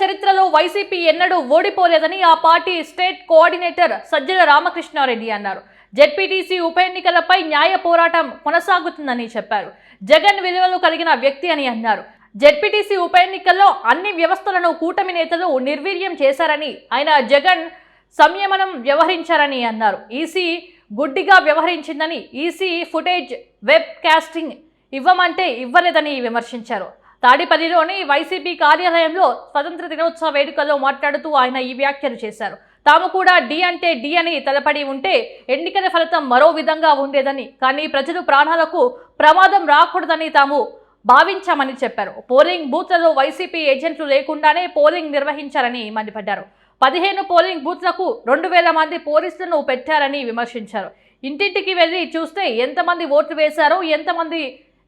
చరిత్రలో వైసీపీ ఎన్నడూ ఓడిపోలేదని ఆ party state coordinator Sajjala Ramakrishna Reddy అన్నారు. జెడ్పీటీసీ ఉప ఎన్నికలపై న్యాయ పోరాటం కొనసాగుతుందని చెప్పారు. జగన్ విలువలు కలిగిన వ్యక్తి అని అన్నారు. జెడ్పీటీసీ ఉప ఎన్నికల్లో అన్ని వ్యవస్థలను కూటమి నేతలు నిర్వీర్యం చేశారని ఆయన జగన్ సంయమనం వ్యవహరించారని అన్నారు. ఈసీ గుడ్డిగా వ్యవహరించిందని ఈసీ ఫుటేజ్ వెబ్ కాస్టింగ్ ఇవ్వమంటే ఇవ్వలేదని విమర్శించారు. తాడిపల్లిలోని వైసీపీ కార్యాలయంలో స్వతంత్ర దినోత్సవ వేడుకల్లో మాట్లాడుతూ ఆయన ఈ వ్యాఖ్యలు చేశారు. తాము కూడా డి అంటే డి అని తలపడి ఉంటే ఎన్నికల ఫలితం మరో విధంగా ఉండేదని కానీ ప్రజలు ప్రాణాలకు ప్రమాదం రాకూడదని తాము భావించామని చెప్పారు. పోలింగ్ బూత్లలో వైసీపీ ఏజెంట్లు లేకుండానే పోలింగ్ నిర్వహించారని మండిపడ్డారు. పదిహేను పోలింగ్ బూత్లకు రెండు వేల మంది పోలీసులను పెట్టారని విమర్శించారు. ఇంటింటికి వెళ్ళి చూస్తే ఎంతమంది ఓట్లు వేశారో ఎంతమంది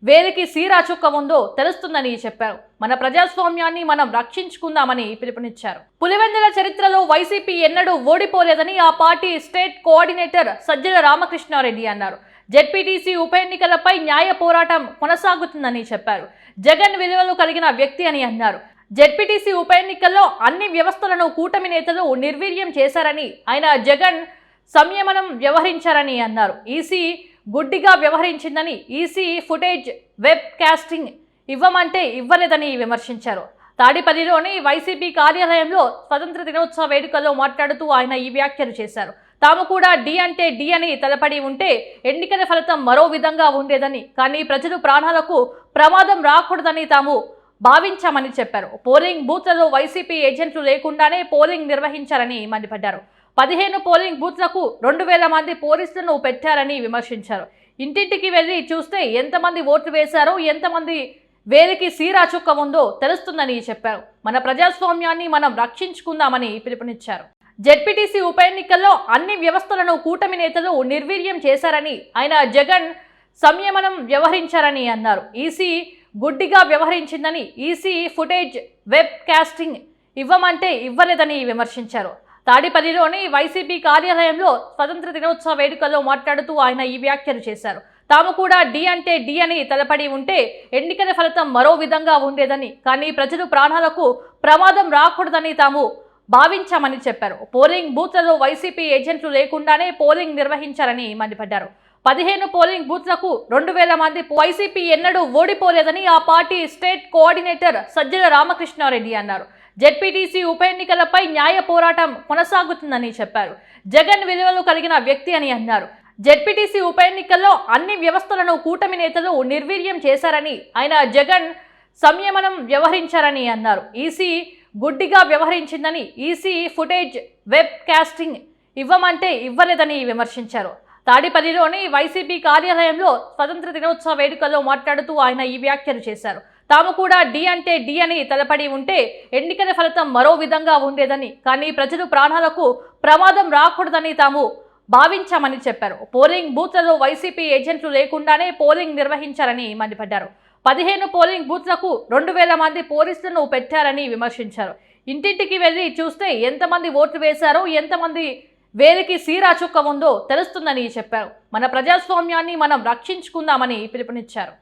వేలికి సీరా చుక్క ఉందో తెలుస్తుందని చెప్పారు. మన ప్రజాస్వామ్యాన్ని మనం రక్షించుకుందామని పిలుపునిచ్చారు. పులివెందుల చరిత్రలో వైసీపీ ఎన్నడూ ఓడిపోలేదని ఆ party state coordinator Sajjala Ramakrishna Reddy అన్నారు. జెడ్పీటీసీ ఉప ఎన్నికలపై న్యాయ పోరాటం కొనసాగుతుందని చెప్పారు. జగన్ విలువలు కలిగిన వ్యక్తి అని అన్నారు. జెడ్పీటీసీ ఉప ఎన్నికల్లో అన్ని వ్యవస్థలను కూటమి నేతలు నిర్వీర్యం చేశారని ఆయన జగన్ సంయమనం వ్యవహరించారని అన్నారు. ఈసీ గుడ్డిగా వ్యవహరించిందని ఈసీ ఫుటేజ్ వెబ్ కాస్టింగ్ ఇవ్వమంటే ఇవ్వలేదని విమర్శించారు. తాడిపల్లిలోని వైసీపీ కార్యాలయంలో స్వతంత్ర దినోత్సవ వేడుకల్లో మాట్లాడుతూ ఆయన ఈ వ్యాఖ్యలు చేశారు. తాము కూడా డి అంటే డి అని తలపడి ఉంటే ఎన్నికల ఫలితం మరో విధంగా ఉండేదని కానీ ప్రజలు ప్రాణాలకు ప్రమాదం రాకూడదని తాము భావించామని చెప్పారు. పోలింగ్ బూత్లలో వైసీపీ ఏజెంట్లు లేకుండానే పోలింగ్ నిర్వహించారని మండిపడ్డారు. పదిహేను పోలింగ్ బూత్లకు రెండు వేల మంది పోలీసులను పెట్టారని విమర్శించారు. ఇంటింటికి వెళ్ళి చూస్తే ఎంతమంది ఓట్లు వేశారో ఎంతమంది వేలికి సీరా చుక్క ఉందో తెలుస్తుందని చెప్పారు. మన ప్రజాస్వామ్యాన్ని మనం రక్షించుకుందామని పిలుపునిచ్చారు. జెడ్పీటీసీ ఉప ఎన్నికల్లో అన్ని వ్యవస్థలను కూటమి నేతలు నిర్వీర్యం చేశారని ఆయన జగన్ సంయమనం వ్యవహరించారని అన్నారు. ఈసీ గుడ్డిగా వ్యవహరించిందని ఈసీ ఫుటేజ్ వెబ్ కాస్టింగ్ ఇవ్వమంటే ఇవ్వలేదని విమర్శించారు. తాడిపల్లిలోని వైసీపీ కార్యాలయంలో స్వతంత్ర దినోత్సవ వేడుకల్లో మాట్లాడుతూ ఆయన ఈ వ్యాఖ్యలు చేశారు. తాము కూడా డి అంటే డి అని తలపడి ఉంటే ఎన్నికల ఫలితం మరో విధంగా ఉండేదని కానీ ప్రజలు ప్రాణాలకు ప్రమాదం రాకూడదని తాము భావించామని చెప్పారు. పోలింగ్ బూత్లలో వైసీపీ ఏజెంట్లు లేకుండానే పోలింగ్ నిర్వహించారని మండిపడ్డారు. పదిహేను పోలింగ్ బూత్లకు రెండు వేల మంది వైసీపీ ఎన్నడూ ఓడిపోలేదని ఆ party state coordinator Sajjala Ramakrishna Reddy అన్నారు. జెడ్పీటీసీ ఉప ఎన్నికలపై న్యాయ పోరాటం కొనసాగుతుందని చెప్పారు. జగన్ విలువలు కలిగిన వ్యక్తి అని అన్నారు. జెడ్పీటీసీ ఉప ఎన్నికల్లో అన్ని వ్యవస్థలను కూటమి నేతలు నిర్వీర్యం చేశారని ఆయన జగన్ సంయమనం వ్యవహరించారని అన్నారు. ఈసీ గుడ్డిగా వ్యవహరించిందని ఈసీ ఫుటేజ్ వెబ్ కాస్టింగ్ ఇవ్వమంటే ఇవ్వలేదని విమర్శించారు. తాడిపల్లిలోని వైసీపీ కార్యాలయంలో స్వతంత్ర దినోత్సవ వేడుకల్లో మాట్లాడుతూ ఆయన ఈ వ్యాఖ్యలు చేశారు. తాము కూడా డి అంటే డి అని తలపడి ఉంటే ఎన్నికల ఫలితం మరో విధంగా ఉండేదని కానీ ప్రజలు ప్రాణాలకు ప్రమాదం రాకూడదని తాము భావించామని చెప్పారు. పోలింగ్ బూత్లలో వైసీపీ ఏజెంట్లు లేకుండానే పోలింగ్ నిర్వహించారని మండిపడ్డారు. పదిహేను పోలింగ్ బూత్లకు రెండు వేల మంది పోలీసులను పెట్టారని విమర్శించారు. ఇంటింటికి వెళ్ళి చూస్తే ఎంతమంది ఓట్లు వేశారో ఎంతమంది వేలికి సీరా చుక్క ఉందో తెలుస్తుందని చెప్పారు. మన ప్రజాస్వామ్యాన్ని మనం రక్షించుకుందామని పిలుపునిచ్చారు.